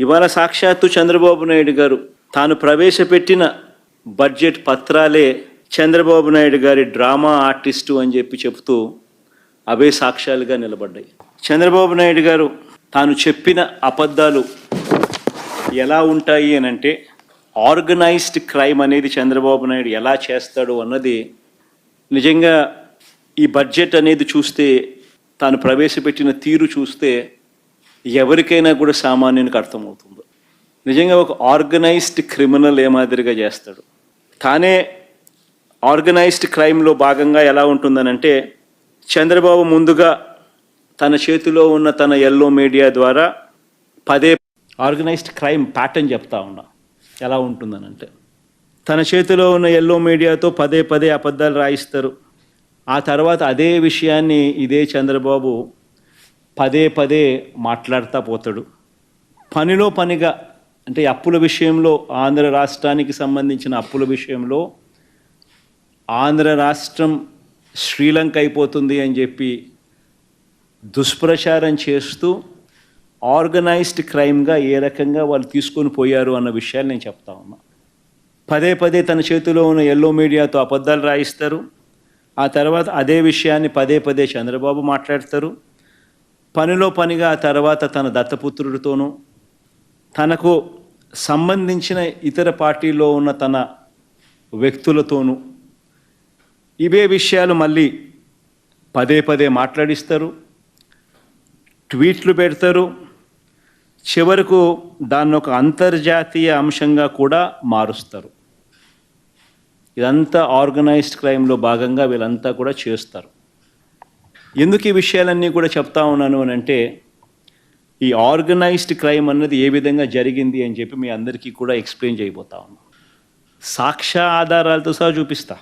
ఇవాళ సాక్షాత్తు చంద్రబాబు నాయుడు గారు తాను ప్రవేశపెట్టిన బడ్జెట్ పత్రాలే చంద్రబాబు నాయుడు గారి డ్రామా ఆర్టిస్టు అని చెప్పి చెబుతూ అవే సాక్ష్యాలుగా నిలబడ్డాయి. చంద్రబాబు నాయుడు గారు తాను చెప్పిన అబద్ధాలు ఎలా ఉంటాయి అని అంటే ఆర్గనైజ్డ్ క్రైమ్ అనేది చంద్రబాబు నాయుడు ఎలా చేస్తాడు అన్నది నిజంగా ఈ బడ్జెట్ అనేది చూస్తే తాను ప్రవేశపెట్టిన తీరు చూస్తే ఎవరికైనా కూడా సామాన్యునికి అర్థమవుతుంది. నిజంగా ఒక ఆర్గనైజ్డ్ క్రిమినల్ ఏ మాదిరిగా చేస్తాడు. తానే ఆర్గనైజ్డ్ క్రైమ్లో భాగంగా ఎలా ఉంటుందనంటే చంద్రబాబు ముందుగా తన చేతిలో ఉన్న తన ఎల్లో మీడియా ద్వారా పదే ఆర్గనైజ్డ్ క్రైమ్ ప్యాటర్న్ చెప్తా ఉన్నా. ఎలా ఉంటుందనంటే తన చేతిలో ఉన్న ఎల్లో మీడియాతో పదే పదే అబద్ధాలు రాయిస్తారు. ఆ తర్వాత అదే విషయాన్ని ఇదే చంద్రబాబు పదే పదే మాట్లాడుతూ పోతాడు. పనిలో పనిగా అంటే అప్పుల విషయంలో ఆంధ్ర రాష్ట్రానికి సంబంధించిన అప్పుల విషయంలో ఆంధ్ర రాష్ట్రం శ్రీలంక అయిపోతుంది అని చెప్పి దుష్ప్రచారం చేస్తూ ఆర్గనైజ్డ్ క్రైమ్గా ఏ రకంగా వాళ్ళు తీసుకొని పోయారు అన్న విషయాలు నేను చెప్తా ఉన్నా. పదే పదే తన చేతిలో ఉన్న ఎల్లో మీడియాతో అబద్ధాలు రాయిస్తారు. ఆ తర్వాత అదే విషయాన్ని పదే పదే చంద్రబాబు మాట్లాడతారు. పనిలో పనిగా తర్వాత తన దత్తపుత్రుడితోనూ తనకు సంబంధించిన ఇతర పార్టీలో ఉన్న తన వ్యక్తులతోనూ ఇవే విషయాలు మళ్ళీ పదే పదే మాట్లాడిస్తారు ట్వీట్లు పెడతారు. చివరకు దాన్ని ఒక అంతర్జాతీయ అంశంగా కూడా మారుస్తారు. ఇదంతా ఆర్గనైజ్డ్ క్రైమ్లో భాగంగా వీళ్ళంతా కూడా చేస్తారు. ఎందుకు ఈ విషయాలన్నీ కూడా చెప్తా ఉన్నాను అని అంటే ఈ ఆర్గనైజ్డ్ క్రైమ్ అన్నది ఏ విధంగా జరిగింది అని చెప్పి మీ అందరికీ కూడా ఎక్స్ప్లెయిన్ చేయబోతా ఉన్నాను. సాక్ష్య ఆధారాలతో సహా చూపిస్తా.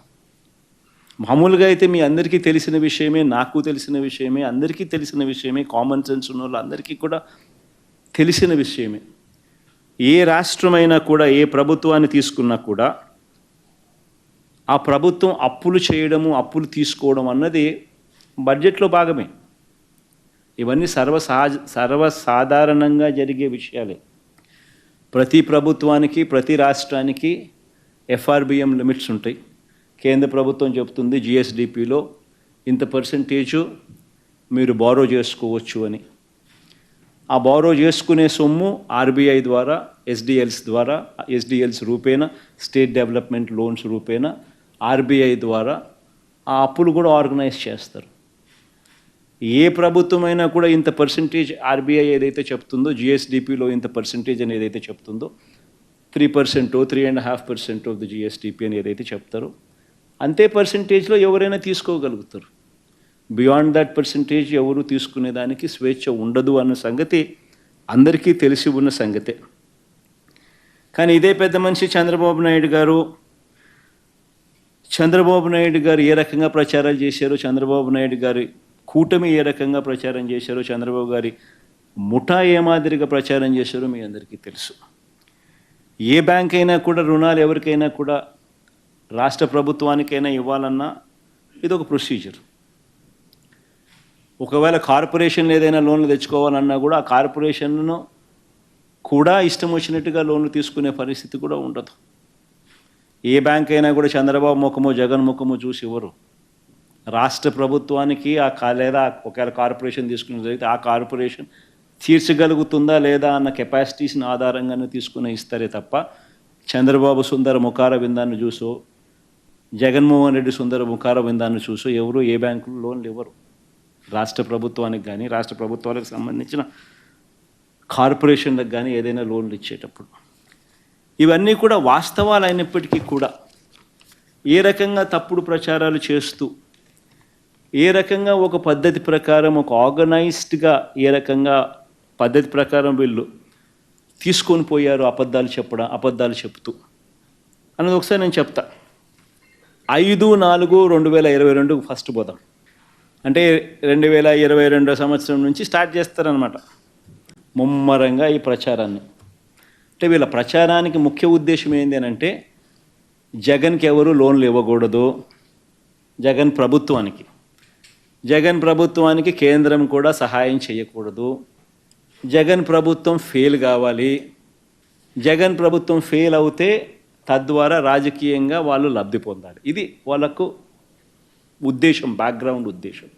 మామూలుగా అయితే మీ అందరికీ తెలిసిన విషయమే నాకు తెలిసిన విషయమే అందరికీ తెలిసిన విషయమే కామన్ సెన్స్ ఉన్న వాళ్ళు అందరికీ కూడా తెలిసిన విషయమే. ఏ రాష్ట్రమైనా కూడా ఏ ప్రభుత్వాన్ని తీసుకున్నా కూడా ఆ ప్రభుత్వం అప్పులు చేయడము అప్పులు తీసుకోవడం అన్నది బడ్జెట్లో భాగమే. ఇవన్నీ సర్వసహజ సర్వసాధారణంగా జరిగే విషయాలే. ప్రతి ప్రభుత్వానికి ప్రతి రాష్ట్రానికి ఎఫ్ఆర్బిఎం లిమిట్స్ ఉంటాయి. కేంద్ర ప్రభుత్వం చెప్తుంది జిఎస్డిపిలో ఇంత పర్సంటేజు మీరు బారో చేసుకోవచ్చు అని. ఆ బారో చేసుకునే సొమ్ము ఆర్బీఐ ద్వారా ఎస్డిఎల్స్ ద్వారా ఎస్డిఎల్స్ రూపేణ స్టేట్ డెవలప్మెంట్ లోన్స్ రూపేణ ఆర్బీఐ ద్వారా ఆ అప్పులు కూడా ఆర్గనైజ్ చేస్తారు. ఏ ప్రభుత్వమైనా కూడా ఇంత పర్సంటేజ్ ఆర్బీఐ ఏదైతే చెప్తుందో జిఎస్డిపిలో ఇంత పర్సంటేజ్ అని ఏదైతే చెప్తుందో three percent three and half percent of the GSDP అని ఏదైతే చెప్తారో అంతే పర్సంటేజ్లో ఎవరైనా తీసుకోగలుగుతారు. బియాండ్ దట్ పర్సంటేజ్ ఎవరు తీసుకునేదానికి స్వేచ్ఛ ఉండదు అన్న సంగతి అందరికీ తెలిసి ఉన్న సంగతే. కానీ ఇదే పెద్ద మనిషి చంద్రబాబు నాయుడు గారు చంద్రబాబు నాయుడు గారు ఏ రకంగా ప్రచారాలు చేశారో చంద్రబాబు నాయుడు గారి కూటమి ఏ రకంగా ప్రచారం చేశారో చంద్రబాబు గారి ముఠా ఏ మాదిరిగా ప్రచారం చేశారో మీ అందరికీ తెలుసు. ఏ బ్యాంక్ అయినా కూడా రుణాలు ఎవరికైనా కూడా రాష్ట్ర ప్రభుత్వానికైనా ఇవ్వాలన్నా ఇది ఒక ప్రొసీజర్. ఒకవేళ కార్పొరేషన్ ఏదైనా లోన్లు తెచ్చుకోవాలన్నా కూడా ఆ కార్పొరేషన్ను కూడా ఇష్టం వచ్చినట్టుగా లోన్లు తీసుకునే పరిస్థితి కూడా ఉండదు. ఏ బ్యాంక్ అయినా కూడా చంద్రబాబు ముఖమో జగన్ ముఖమో చూసి ఇవ్వరు. రాష్ట్ర ప్రభుత్వానికి ఆ లేదా ఒకవేళ కార్పొరేషన్ తీసుకుని జరిగితే ఆ కార్పొరేషన్ తీర్చగలుగుతుందా లేదా అన్న కెపాసిటీస్ని ఆధారంగానే తీసుకుని ఇస్తారే తప్ప చంద్రబాబు సుందర ముఖార విందాన్ని చూసో జగన్మోహన్ రెడ్డి సుందర ముఖార విందాన్ని చూసో ఎవరు ఏ బ్యాంకులు లోన్లు ఇవ్వరు. రాష్ట్ర ప్రభుత్వానికి కానీ రాష్ట్ర ప్రభుత్వాలకు సంబంధించిన కార్పొరేషన్లకు కానీ ఏదైనా లోన్లు ఇచ్చేటప్పుడు. ఇవన్నీ కూడా వాస్తవాలు అయినప్పటికీ కూడా ఏ రకంగా తప్పుడు ప్రచారాలు చేస్తూ ఏ రకంగా ఒక పద్ధతి ప్రకారం ఒక ఆర్గనైజ్డ్గా ఏ రకంగా పద్ధతి ప్రకారం వీళ్ళు తీసుకొని పోయారు అబద్ధాలు చెప్పడం అబద్ధాలు చెప్తూ అన్నది ఒకసారి నేను చెప్తా. ఐదు నాలుగు రెండు వేల ఇరవై రెండు ఫస్ట్ పోదాం అంటే రెండు వేల ఇరవై రెండో సంవత్సరం నుంచి స్టార్ట్ చేస్తారనమాట ముమ్మరంగా ఈ ప్రచారాన్ని. అంటే వీళ్ళ ప్రచారానికి ముఖ్య ఉద్దేశం ఏంటి అని అంటే జగన్కి ఎవరు లోన్లు ఇవ్వకూడదు. జగన్ ప్రభుత్వానికి. జగన్ ప్రభుత్వానికి కేంద్రం కూడా సహాయం చేయకూడదు. జగన్ ప్రభుత్వం ఫెయిల్ కావాలి. జగన్ ప్రభుత్వం ఫెయిల్ అవుతే తద్వారా రాజకీయంగా వాళ్ళు లబ్ధి పొందాలి. ఇది వాళ్ళకు ఉద్దేశం బ్యాక్గ్రౌండ్ ఉద్దేశం.